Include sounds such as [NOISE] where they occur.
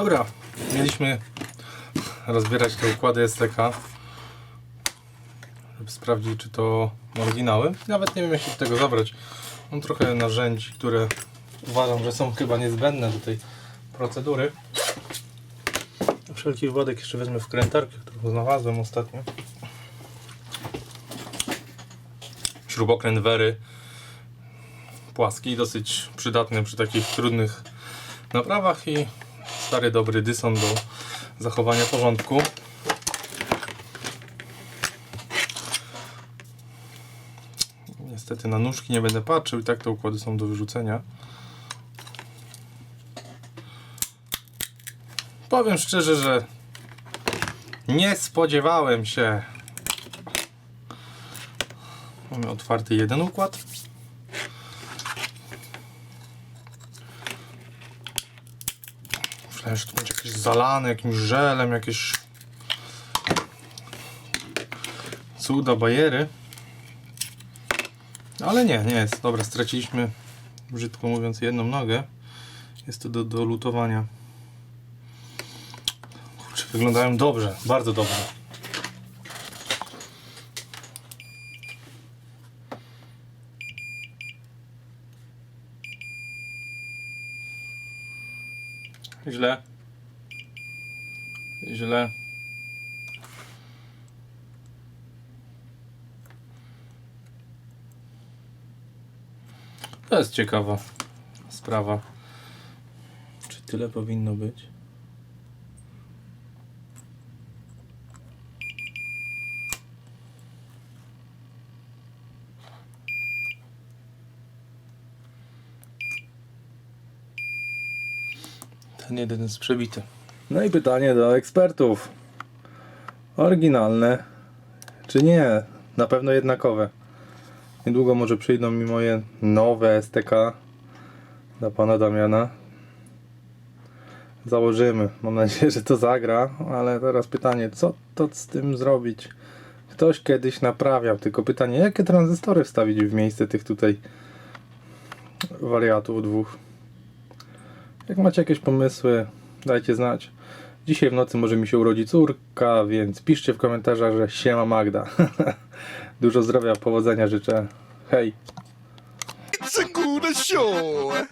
Dobra, mieliśmy rozbierać te układy STK, żeby sprawdzić, czy to oryginały. Nawet nie wiem, jak się tego zabrać. Mam trochę narzędzi, które uważam, że są chyba niezbędne do tej procedury. Na wszelki wypadek jeszcze wezmę wkrętarkę, którą znalazłem ostatnio. Śrubokręt Wery płaski, dosyć przydatny przy takich trudnych naprawach i stary dobry dyson do zachowania porządku. Niestety na nóżki nie będę patrzył i tak te układy są do wyrzucenia. Powiem szczerze, że nie spodziewałem się. Mamy otwarty jeden układ. Że to będzie jakieś zalane jakimś żelem, jakieś cuda, bajery. Ale nie, nie jest. Dobra, straciliśmy, brzydko mówiąc, jedną nogę. Jest to do, do lutowania. Kurczę, wyglądają dobrze, bardzo dobrze. Źle. Źle. To jest ciekawa sprawa. Czy tyle powinno być? Ten jeden jest przebity. No i pytanie do ekspertów. Oryginalne czy nie? Na pewno jednakowe. Niedługo może przyjdą mi moje nowe STK dla pana Damiana. Założymy. Mam nadzieję, że to zagra, ale teraz pytanie, co to z tym zrobić? Ktoś kiedyś naprawiał, tylko pytanie, jakie tranzystory wstawić w miejsce tych tutaj wariatów dwóch? Jak macie jakieś pomysły, dajcie znać. Dzisiaj w nocy może mi się urodzi córka, więc piszcie w komentarzach, że siema Magda. [LAUGHS] Dużo zdrowia, powodzenia życzę. Hej! It's a good show.